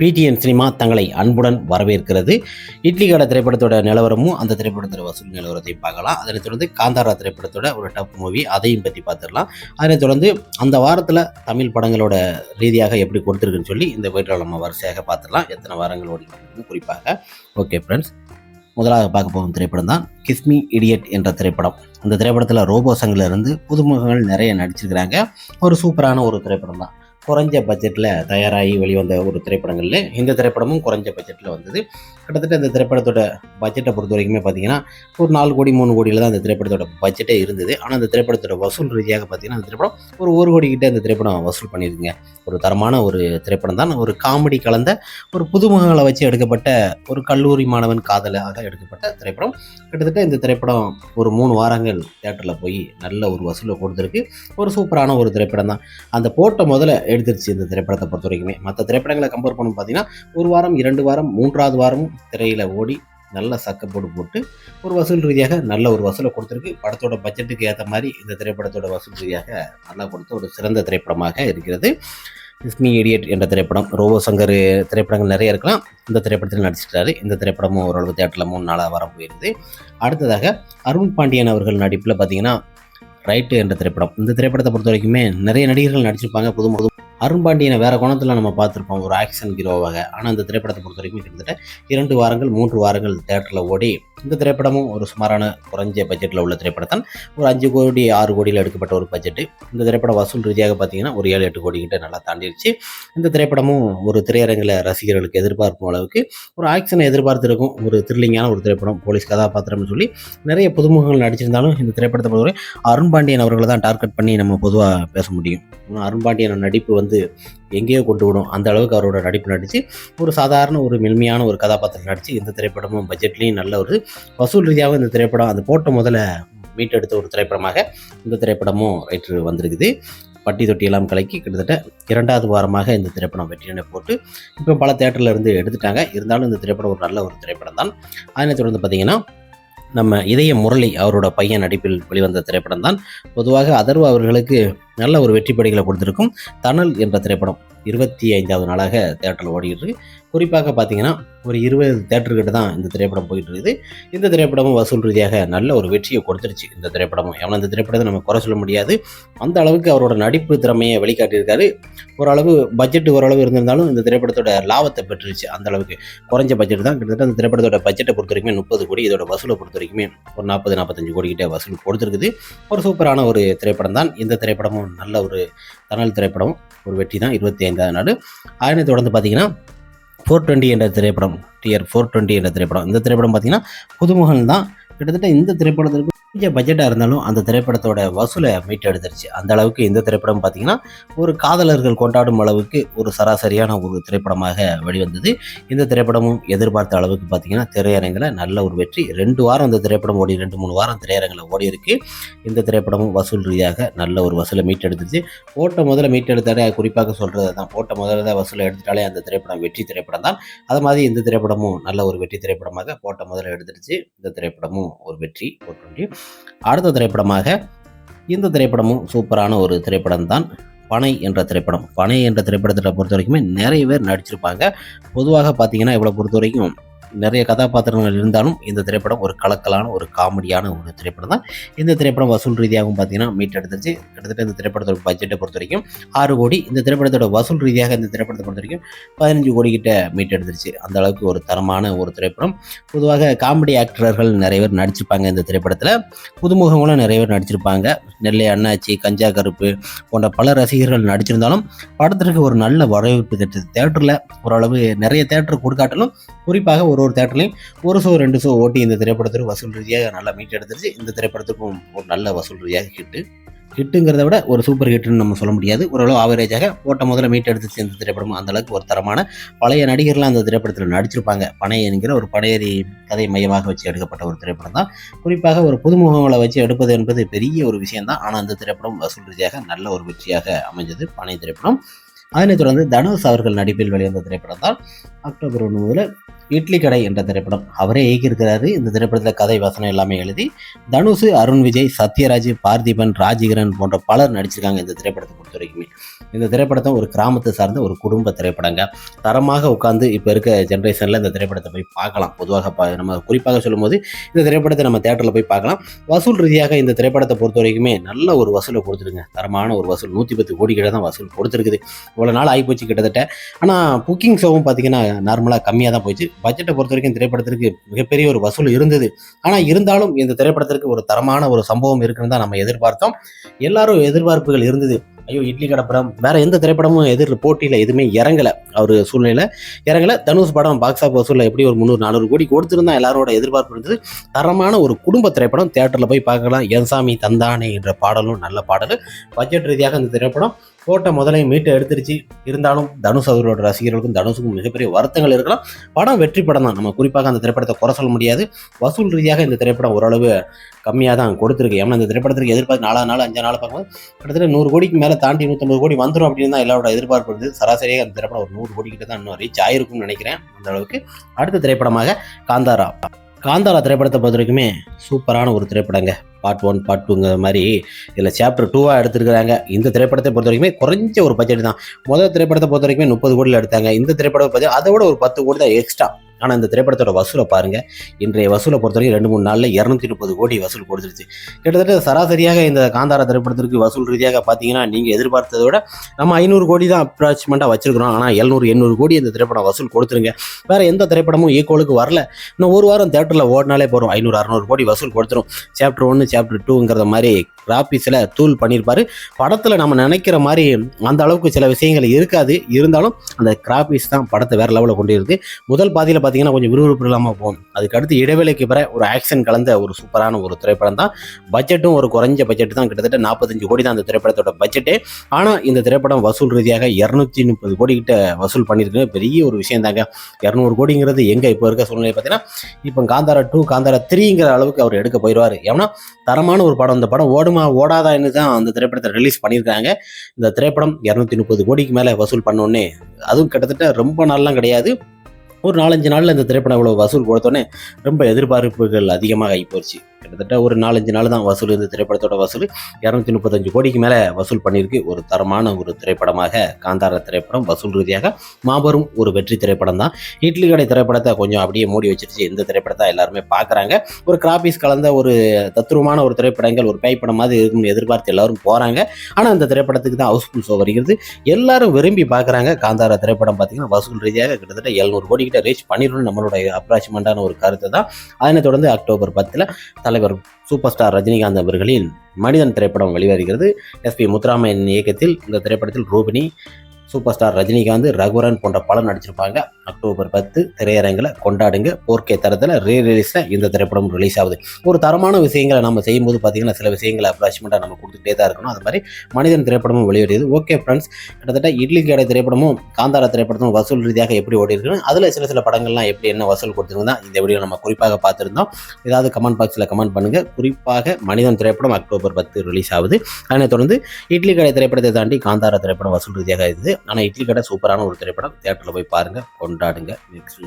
PTN cinema தங்களை அன்புடன் வரவேற்கிறது. இட்லி கடை திரைப்படத்தோட நிலவரமும் அந்த திரைப்படத்தோட வசூல் நிலவரத்தையும் பார்க்கலாம். அதனைத் தொடர்ந்து காந்தாரா திரைப்படத்தோட ஒரு டப் மூவி அதையும் பற்றி பார்த்துடலாம். அதனைத் தொடர்ந்து அந்த வாரத்தில் தமிழ் படங்களோட ரீதியாக எப்படி கொடுத்துருக்குன்னு சொல்லி இந்த வீட்டில் நம்ம வரிசையாக பார்த்துடலாம். எத்தனை வாரங்கள் ஓடிக்கிறது குறிப்பாக. ஓகே ஃப்ரெண்ட்ஸ் முதலாக பார்க்க போகும் திரைப்படம் தான் கிஸ்மி இடியட் என்ற திரைப்படம். அந்த திரைப்படத்தில் ரோபோ இருந்து புதுமுகங்கள் நிறைய நடிச்சிருக்கிறாங்க. ஒரு சூப்பரான ஒரு திரைப்படம் தான். குறைஞ்ச பட்ஜெட்டில் தயாராகி வெளிவந்த ஒரு திரைப்படங்களில் இந்த திரைப்படமும் குறைஞ்ச பட்ஜெட்டில் வந்தது. கிட்டத்தட்ட இந்த திரைப்படத்தோட பட்ஜெட்டை பொறுத்த வரைக்குமே பார்த்தீங்கன்னா ஒரு நாலு கோடி மூணு கோடியில் தான் அந்த திரைப்படத்தோட பட்ஜெட்டே இருந்தது. ஆனால் அந்த திரைப்படத்தோட வசூல் ரீதியாக பார்த்தீங்கன்னா அந்த திரைப்படம் ஒரு ஒரு கோடி கிட்டே இந்த திரைப்படம் வசூல் பண்ணியிருக்குங்க. ஒரு தரமான ஒரு திரைப்படம் தான். ஒரு காமெடி கலந்த ஒரு புதுமுகங்களை வச்சு எடுக்கப்பட்ட ஒரு கல்லூரி மாணவன் காதலாக எடுக்கப்பட்ட திரைப்படம். கிட்டத்தட்ட இந்த திரைப்படம் ஒரு மூணு வாரங்கள் தேட்டரில் போய் நல்ல ஒரு வசூலை கொடுத்துருக்கு. ஒரு சூப்பரான ஒரு திரைப்படம் தான். அந்த போட்ட முதல்ல எடுத்துருச்சு இந்த திரைப்படத்தை பொறுத்த வரைக்குமே. மற்ற திரைப்படங்களை கம்பேர் பண்ணும் பார்த்தீங்கன்னா ஒரு வாரம் இரண்டு வாரம் மூன்றாவது வாரமும் திரையில் ஓடி நல்ல சக்கப்போடு போட்டு ஒரு வசூல் ரீதியாக நல்ல ஒரு வசூலை கொடுத்துருக்கு. படத்தோட பட்ஜெட்டுக்கு ஏற்ற மாதிரி இந்த திரைப்படத்தோட வசூல் ரீதியாக நல்லா கொடுத்த ஒரு சிறந்த திரைப்படமாக இருக்கிறது. இஸ்மி இடியட் என்ற திரைப்படம் ரோபோ சங்கர் திரைப்படங்கள் நிறைய இருக்கலாம். இந்த திரைப்படத்தில் நடிச்சிருக்காரு. இந்த திரைப்படமும் ஓரளவு தேட்டரில் மூணு நாளாக வர போயிருது. அடுத்ததாக அருண் பாண்டியன் அவர்கள் நடிப்பில் பார்த்தீங்கன்னா ரைட்டு என்ற திரைப்படம். இந்த திரைப்படத்தை பொறுத்த வரைக்குமே நிறைய நடிகர்கள் நடிச்சிருப்பாங்க. புது புது அருண்பாண்டியனை வேறு வேற கோணத்தில் நம்ம பார்த்துருப்போம். ஒரு ஆக்ஷன் ஹீரோவாக. ஆனால் அந்த திரைப்படத்தை பொறுத்த வரைக்கும் கிட்டத்தட்ட இரண்டு வாரங்கள் மூன்று வாரங்கள் தேட்டரில் ஓடி இந்த திரைப்படமும் ஒரு சுமாரான குறைஞ்ச பட்ஜெட்டில் உள்ள திரைப்படத்தான். ஒரு அஞ்சு கோடி ஆறு கோடியில் எடுக்கப்பட்ட ஒரு பட்ஜெட்டு இந்த திரைப்படம் வசூல் ரீதியாக பார்த்தீங்கன்னா ஒரு ஏழு எட்டு கோடி கிட்ட நல்லா தாண்டிடுச்சு இந்த திரைப்படமும் ஒரு திரையரங்கில் ரசிகர்களுக்கு எதிர்பார்க்கும் அளவுக்கு ஒரு ஆக்ஷனை எதிர்பார்த்திருக்கும் ஒரு த்ரில்லிங்கான ஒரு திரைப்படம் போலீஸ் கதாபாத்திரம்னு சொல்லி நிறைய புதுமுகங்கள் நடிச்சிருந்தாலும் இந்த திரைப்படத்தை பொறுத்தவரை அருண் பாண்டியன் அவர்களை தான் டார்கெட் பண்ணி நம்ம பொதுவாக பேச முடியும். அருண் பாண்டியன் நடிப்பு வந்து எங்கேயோ கொண்டு விடும். அந்த அளவுக்கு அவரோட நடிப்பு நடித்து ஒரு சாதாரண ஒரு மென்மையான ஒரு கதாபாத்திரம் நடித்து இந்த திரைப்படமும் பட்ஜெட்லேயும் நல்ல ஒரு வசூல் ரீதியாக இந்த திரைப்படம் அந்த போட்ட முதல்ல மீட்டெடுத்த ஒரு திரைப்படமாக இந்த திரைப்படமும் ரைட்டு வந்திருக்குது. பட்டி தொட்டியெல்லாம் கலக்கி கிட்டத்தட்ட இரண்டாவது வாரமாக இந்த திரைப்படம் வெற்றியினை போட்டு இப்போ பல தேட்டரில் இருந்து எடுத்துட்டாங்க. இருந்தாலும் இந்த திரைப்படம் ஒரு நல்ல ஒரு திரைப்படம் தான். அதனை தொடர்ந்து பார்த்தீங்கன்னா நம்ம இதய முரளி அவரோட பையன் நடிப்பில் வெளிவந்த திரைப்படம் தான். பொதுவாக அதர்வா அவர்களுக்கு நல்ல ஒரு வெற்றி படிகளை கொடுத்துருக்கும் தணல் என்ற திரைப்படம் இருபத்தி ஐந்தாவது நாளாக தேட்டரில் ஓடிட்டு குறிப்பாக பார்த்தீங்கன்னா ஒரு இருபது தேட்டர்கிட்ட தான் இந்த திரைப்படம் போயிட்டு இருக்குது. இந்த திரைப்படமும் வசூல் ரீதியாக நல்ல ஒரு வெற்றியை கொடுத்துருச்சு இந்த திரைப்படமும். எவ்வளோ இந்த திரைப்படத்தை நம்ம குறை சொல்ல முடியாது. அந்த அளவுக்கு அவரோட நடிப்பு திறமையை வெளிக்காட்டியிருக்காரு. ஓரளவு பட்ஜெட் ஓரளவு இருந்திருந்தாலும் இந்த திரைப்படத்தோட லாபத்தை பெற்றுருச்சு அந்த அளவுக்கு. குறைஞ்ச பட்ஜெட் தான். கிட்டத்தட்ட அந்த திரைப்படத்தோட பட்ஜெட்டை பொறுத்த வரைக்குமே முப்பது கோடி இதோட வசூலை பொறுத்த வரைக்குமே ஒரு நாற்பது நாற்பத்தஞ்சு கோடி கிட்ட வசூல் கொடுத்துருக்குது. ஒரு சூப்பரான ஒரு திரைப்படம் தான் இந்த திரைப்படமும். நல்ல ஒரு தணல் திரைப்படம். ஒரு வெற்றி தான் இருபத்தி ஐந்தாவது நாடு. அதனை தொடர்ந்து பார்த்தீங்கன்னா ஃபோர் டுவெண்ட்டி என்ற திரைப்படம் டிஆர் ஃபோர் டுவெண்ட்டி என்ற திரைப்படம். இந்த திரைப்படம் பார்த்தீங்கன்னா புதுமுகன் தான் கிட்டத்தட்ட இந்த திரைப்படத்திற்கு கொஞ்சம் பட்ஜெட்டாக இருந்தாலும் அந்த திரைப்படத்தோட வசூலை மீட்டெடுத்துருச்சு. அந்த அளவுக்கு இந்த திரைப்படம் பார்த்தீங்கன்னா ஒரு காதலர்கள் கொண்டாடும் அளவுக்கு ஒரு சராசரியான ஒரு திரைப்படமாக வெளிவந்தது. இந்த திரைப்படமும் எதிர்பார்த்த அளவுக்கு பார்த்தீங்கன்னா திரையரங்கில் நல்ல ஒரு வெற்றி. ரெண்டு வாரம் இந்த திரைப்படம் ஓடி ரெண்டு மூணு வாரம் திரையரங்கில் ஓடி இருக்கு. இந்த திரைப்படமும் வசூல் ரீதியாக நல்ல ஒரு வசூலை மீட்டெடுத்துச்சு போட்ட முதல்ல மீட்டெடுத்தாலே குறிப்பாக சொல்கிறது தான் போட்ட முதல்ல வசூலை எடுத்துட்டாலே அந்த திரைப்படம் வெற்றி திரைப்படம் தான் அது மாதிரி இந்த திரைப்படமும் நல்ல ஒரு வெற்றி திரைப்படமாக போட்ட முதல்ல எடுத்துருச்சு. இந்த திரைப்படமும் ஒரு வெற்றி போட்டு அடுத்த திரைப்படமாக இந்த திரைப்படமும் சூப்பரான ஒரு திரைப்படம் தான் பனை என்ற திரைப்படம். பனை என்ற திரைப்படத்தை பொறுத்த வரைக்குமே நிறைய பேர் நடிச்சிருப்பாங்க. பொதுவாக பார்த்தீங்கன்னா இவ்வளோ பொறுத்த வரைக்கும் நிறைய கதாபாத்திரங்கள் இருந்தாலும் இந்த திரைப்படம் ஒரு கலக்கலான ஒரு காமெடியான ஒரு திரைப்படம் தான். இந்த திரைப்படம் வசூல் ரீதியாகவும் பார்த்தீங்கன்னா மீட் எடுத்துருச்சு. கிட்டத்தட்ட இந்த திரைப்படத்தோட பட்ஜெட்டை பொறுத்த வரைக்கும் ஆறு கோடி. இந்த திரைப்படத்தோட வசூல் ரீதியாக இந்த திரைப்படத்தை பொறுத்த வரைக்கும் பதினஞ்சு கோடி கிட்ட மீட் எடுத்துருச்சு. அந்த அளவுக்கு ஒரு தரமான ஒரு திரைப்படம். பொதுவாக காமெடி ஆக்டர்கள் நிறைய பேர் நடிச்சிருப்பாங்க இந்த திரைப்படத்தில். புதுமுகங்களும் நிறைய பேர் நடிச்சிருப்பாங்க. நெல்லை அண்ணாச்சி கஞ்சா கருப்பு போன்ற பல ரசிகர்கள் நடிச்சிருந்தாலும் படத்திற்கு ஒரு நல்ல வரவேற்பு கிடைச்சது தேட்டரில் ஓரளவு நிறைய தேட்டர் கொடுக்காட்டிலும் குறிப்பாக ஒரு ஒரு தேட்டர்லையும் ஒரு ஷோ ரெண்டு ஷோ ஓட்டி இந்த திரைப்படத்திற்கு வசூல் ரீதியாக நல்லா மீட் எடுத்துருச்சு. இந்த திரைப்படத்துக்கும் ஒரு நல்ல வசூல் ரீதியாக ஹிட்டு ஹிட்டுங்கிறத விட ஒரு சூப்பர் ஹிட்னு நம்ம சொல்ல முடியாது. ஓரளவு ஆவரேஜாக போட்ட முதல்ல மீட் எடுத்து இந்த திரைப்படம் அந்த அளவுக்கு ஒரு தரமான பழைய நடிகர்லாம் அந்த திரைப்படத்தில் நடிச்சிருப்பாங்க. பனை என்கிற ஒரு படையறி கதை மையமாக வச்சு எடுக்கப்பட்ட ஒரு திரைப்படம் தான். குறிப்பாக ஒரு புதுமுகங்களை வச்சு எடுப்பது என்பது பெரிய ஒரு விஷயம்தான். ஆனால் அந்த திரைப்படம் வசூல் ரீதியாக நல்ல ஒரு வெற்றியாக அமைஞ்சது பனை திரைப்படம். அதனைத் தொடர்ந்து தனுஷ் அவர்கள் நடிப்பில் வெளிவந்த திரைப்படம் தான் அக்டோபர் ஒன்று முதல் இட்லி கடை என்ற திரைப்படம். அவரே இயக்கியிருக்கிறாரு. இந்த திரைப்படத்தில் கதை வசனம் எல்லாமே எழுதி தனுஷ் அருண் விஜய் சத்யராஜ் பார்த்திபன் ராஜிகரன் போன்ற பலர் நடிச்சிருக்காங்க இந்த திரைப்படத்தை பொறுத்த வரைக்குமே. இந்த திரைப்படத்தை ஒரு கிராமத்தை சார்ந்த ஒரு குடும்ப திரைப்படங்க. தரமாக உட்காந்து இப்போ இருக்க ஜென்ரேஷனில் இந்த திரைப்படத்தை போய் பார்க்கலாம். பொதுவாக பா- நம்ம குறிப்பாக சொல்லும்போது இந்த திரைப்படத்தை நம்ம தேட்டரில் போய் பார்க்கலாம். வசூல் ரீதியாக இந்த திரைப்படத்தை பொறுத்த வரைக்குமே நல்ல ஒரு வசூலை கொடுத்துருங்க. தரமான ஒரு வசூல். நூற்றி பத்து கோடி கிட்ட தான் வசூல் கொடுத்துருக்குது. இவ்வளோ நாள் ஆகிப்போச்சு கிட்டத்தட்ட. ஆனால் புக்கிங் ஷோவும் பார்த்தீங்கன்னா நார்மலாக கம்மியாக தான் போச்சு. பட்ஜெட்டை பொறுத்த வரைக்கும் திரைப்படத்திற்கு மிகப்பெரிய ஒரு வசூல் இருந்தது. ஆனால் இருந்தாலும் இந்த திரைப்படத்திற்கு ஒரு தரமான ஒரு சம்பவம் இருக்குன்னு தான் நம்ம எதிர்பார்த்தோம். எல்லாரும் எதிர்பார்ப்புகள் இருந்தது. ஐயோ இட்லி கடை படம். வேற எந்த திரைப்படமும் எதிர் போட்டியில் எதுவுமே இறங்கல. அவர் சூழ்நிலையில் இறங்கல. தனுஷ் படம் பாக்ஸ் ஆஃப் வசூலில் எப்படி ஒரு முந்நூறு நானூறு கோடி கொடுத்துருந்தா எல்லாரோட எதிர்பார்ப்பு இருந்தது. தரமான ஒரு குடும்ப திரைப்படம் தேட்டரில் போய் பார்க்கலாம். என் சாமி தந்தானே என்ற பாடலும் நல்ல பாடல் பட்ஜெட் ரீதியாக இந்த திரைப்படம் போட்ட முதலையும் மீட்டு எடுத்துருச்சு. இருந்தாலும் தனுஷ் அவரோட ரசிகர்களுக்கும் தனுஷுக்கும் மிகப்பெரிய வருத்தங்கள் இருக்கலாம். படம் வெற்றி படம் தான் நம்ம குறிப்பாக அந்த திரைப்படத்தை குறை சொல்ல முடியாது. வசூல் ரீதியாக இந்த திரைப்படம் ஓரளவு கம்மியாக தான் கொடுத்துருக்கு. ஏன்னா இந்த திரைப்படத்திற்கு எதிர்பார்த்து நாலா நாள் அஞ்சு நாள் பார்க்கும்போது கிட்டத்தட்ட நூறு கோடிக்கு மேலே தாண்டி நூற்றம்பது கோடி வந்துடும் அப்படின்னு தான் எல்லாரோட எதிர்பார்ப்பு இருந்தது. சராசரியாக அந்த திரைப்படம் ஒரு நூறு கோடி கிட்ட தான் இன்னும் ரீச் ஆயிருக்கும்னு நினைக்கிறேன். அந்த அளவுக்கு. அடுத்த திரைப்படமாக காந்தாரா. காந்தாரா திரைப்படத்தை பொறுத்த வரைக்குமே சூப்பரான ஒரு திரைப்படங்க. பார்ட் ஒன் பார்ட் டூங்கிற மாதிரி இதில் சாப்டர் டூவாக எடுத்திருக்கிறாங்க. இந்த திரைப்படத்தை பொறுத்த வரைக்குமே குறைஞ்ச ஒரு பட்ஜெட் தான். முதல் திரைப்படத்தை பொறுத்த வரைக்குமே முப்பது கோடியில் எடுத்தாங்க. இந்த திரைப்படம் பார்த்து அதை விட ஒரு பத்து கோடி தான் எக்ஸ்ட்ரா ஆனால் இந்த திரைப்படத்தோட வசூலை பாருங்கள் இன்றைய வசூலை பொறுத்த வரைக்கும் ரெண்டு மூணு நாளில் இரநூத்தி முப்பது கோடி வசூல் கொடுத்துருச்சு. கிட்டத்தட்ட சராசரியாக இந்த காந்தாரா திரைப்படத்திற்கு வசூல் ரீதியாக பார்த்தீங்கன்னா நீங்கள் எதிர்பார்த்ததை விட நம்ம ஐநூறு கோடி தான் அப்ராச்மெண்ட்டாக வச்சிருக்கிறோம். ஆனால் எழுநூறு எண்ணூறு கோடி இந்த திரைப்படம் வசூல் கொடுத்துருங்க. வேறு எந்த திரைப்படமும் ஈக்குவலுக்கு வரல. இன்னும் ஒரு வாரம் தேட்டரில் ஓடினாலே போகிறோம் ஐநூறு அறநூறு கோடி வசூல் கொடுத்துரும். சாப்டர் ஒன்று சாப்டர் டூங்கிறத மாதிரி கிராபிக்ஸில் தூள் பண்ணியிருப்பாரு. படத்தில் நம்ம நினைக்கிற மாதிரி அந்த அளவுக்கு சில விஷயங்கள் இருக்காது. இருந்தாலும் அந்த கிராபிஸ் தான் படத்தை வேறு லெவலில் கொண்டு இருக்குது முதல் பாதியில் பார்த்தீங்கன்னா கொஞ்சம் விறுவிறுப்பு இல்லாமல் போகும். அதுக்கு அடுத்து இடைவேளைக்கு பிற ஒரு ஆக்ஷன் கலந்த ஒரு சூப்பரான ஒரு திரைப்படம் தான். பட்ஜெட்டும் ஒரு குறைஞ்ச பட்ஜெட் தான். கிட்டத்தட்ட நாற்பத்தஞ்சு கோடி தான் அந்த திரைப்படத்தோட பட்ஜெட்டே ஆனால் இந்த திரைப்படம் வசூல் ரீதியாக இரநூத்தி முப்பது கோடி கிட்ட வசூல் பண்ணியிருக்கு பெரிய ஒரு விஷயம் தாங்க. இரநூறு கோடிங்கிறது எங்கே இப்போ இருக்க சூழ்நிலை பார்த்தீங்கன்னா இப்போ காந்தாரா டூ காந்தாரா த்ரீங்கிற அளவுக்கு அவர் எடுக்க போயிடுவார் ஏன்னா தரமான ஒரு படம். இந்த படம் ஓடுமா ஓடாதான்னு தான் அந்த திரைப்படத்தை ரிலீஸ் பண்ணியிருக்காங்க. இந்த திரைப்படம் இரநூத்தி முப்பது கோடிக்கு மேலே வசூல் பண்ணோன்னே அதுவும் கிட்டத்தட்ட ரொம்ப நாள்லாம் கிடையாது. ஒரு நாலஞ்சு நாளில் இந்த திரைப்படம் இவ்வளோ வசூல் கொடுத்தோன்னே ரொம்ப எதிர்பார்ப்புகள் அதிகமாக ஆகி போச்சு. கிட்டத்தட்ட ஒரு நாலஞ்சு நாள் தான் வசூல் இந்த திரைப்படத்தோட வசூல். இரநூத்தி முப்பத்தஞ்சு கோடிக்கு மேலே வசூல் பண்ணியிருக்கு. ஒரு தரமான ஒரு திரைப்படமாக காந்தார திரைப்படம் வசூல் ரீதியாக மாபெரும் ஒரு வெற்றி திரைப்படம் தான். இட்லி கடை திரைப்படத்தை கொஞ்சம் அப்படியே மூடி வச்சிருச்சு. இந்த திரைப்படத்தை எல்லாருமே பார்க்குறாங்க. ஒரு கிராபிஸ் கலந்த ஒரு தத்ரூவமான ஒரு திரைப்படங்கள் ஒரு பேய் மாதிரி இருக்கும்னு எதிர்பார்த்து எல்லாரும் போகிறாங்க ஆனால் அந்த திரைப்படத்துக்கு தான் ஹவுஸ்ஃபுல் ஷோ வருகிறது. எல்லாரும் விரும்பி பார்க்குறாங்க காந்தார திரைப்படம் பார்த்தீங்கன்னா வசூல் ரீதியாக கிட்டத்தட்ட எழுநூறு கோடி கிட்ட ரீச் பண்ணிடணும் நம்மளுடைய அப்ராச்மெண்ட்டான ஒரு கருத்து தான். அதனைத் தொடர்ந்து அக்டோபர் பத்தில் தலைவர் சூப்பர் ஸ்டார் ரஜினிகாந்த் அவர்களின் மனிதன் திரைப்படம் வெளிவருகிறது. எஸ்பி முத்துராமன் இயக்கத்தில் இந்த திரைப்படத்தில் ரூபினி சூப்பர் ஸ்டார் ரஜினிகாந்த் ரகுவரன் போன்ற பலர் நடிச்சிருப்பாங்க. அக்டோபர் பத்து திரையரங்கில் கொண்டாடுங்க. போர்க்கே தரத்தில் ரீ ரிலீஸில் இந்த திரைப்படம் ரிலீஸ் ஆகுது. ஒரு தரமான விஷயங்களை நம்ம செய்யும்போது பார்த்தீங்கன்னா சில விஷயங்களை அப்ராச்மெண்ட்டாக நம்ம கொடுத்துட்டே தான் இருக்கணும். அது மாதிரி மனிதன் திரைப்படமும் வெளியிடுது ஓகே ஃப்ரெண்ட்ஸ் கிட்டத்தட்ட இட்லி கடை திரைப்படமும் காந்தாரா திரைப்படமும் வசூல் ரீதியாக எப்படி ஓடி இருக்குன்னு அதில் சில சில படங்கள்லாம் எப்படி என்ன வசூல் கொடுத்துருந்தா இந்த வீடியோ நம்ம குறிப்பாக பார்த்துருந்தோம். ஏதாவது கமெண்ட் பாக்ஸில் கமெண்ட் பண்ணுங்கள் குறிப்பாக மனிதன் திரைப்படம் அக்டோபர் பத்து ரிலீஸ் ஆகுது. அதனைத் தொடர்ந்து இட்லி கடை திரைப்படத்தை தாண்டி காந்தாரா திரைப்படம் வசூல் ரீதியாக இருக்குது ஆனால் இட்லி கடை சூப்பரான ஒரு திரைப்படம். தேட்டரில் போய் பாருங்கள் கொண்டு கொண்டாடுங்க. நெக்ஸ்ட்